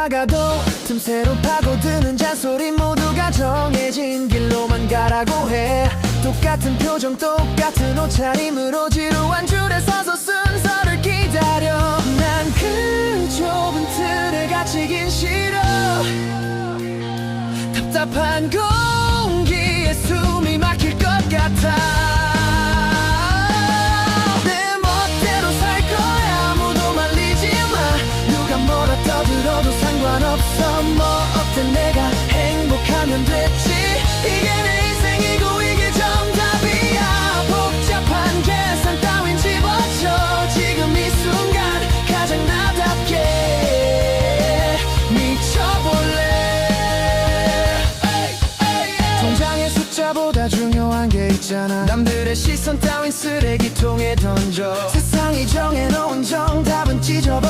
나가도 틈새로 파고드는 잔소리 모두가 정해진 길로만 가라고 해. 똑같은 표정 똑같은 옷차림으로 지루한 줄에 서서 순서를 기다려. 난 그 좁은 틀에 갇히긴 싫어. 답답한 공기에 숨이 막힐 것 같아 뭐라 떠들어도 상관없어. 뭐 어때 내가 행복하면 됐지. 이게 내 인생이고 이게 정답이야. 복잡한 계산 따윈 집어쳐. 지금 이 순간 가장 나답게 미쳐볼래. 통장의 숫자보다 중요한 게 있잖아. 남들의 시선 따윈 쓰레기통에 던져. 세상이 정해놓은 정답은 찢어버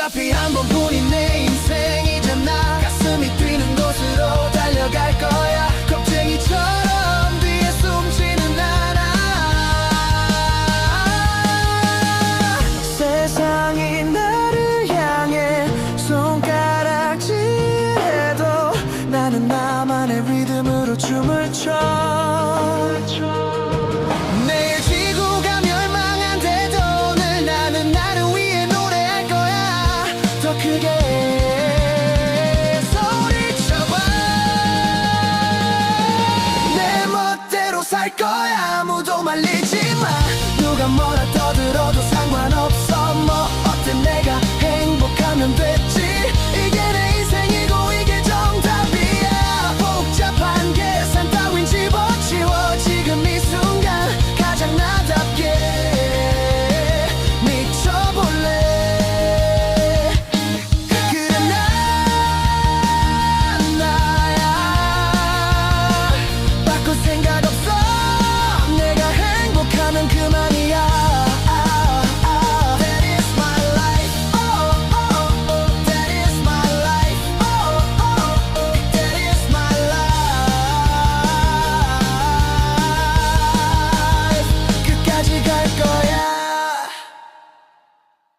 어차피 한 번뿐인 내 인생이잖아. 가슴이 뛰는 곳으로 달려갈 거야. 겁쟁이처럼 뒤에 숨지는 않아 세상이 나를 향해 손가락질해도 나는 나만의 리듬으로 춤을 춰 아무도 말리지 마. 누가 뭐라 떠들어도 상관없어. 뭐 어때 내가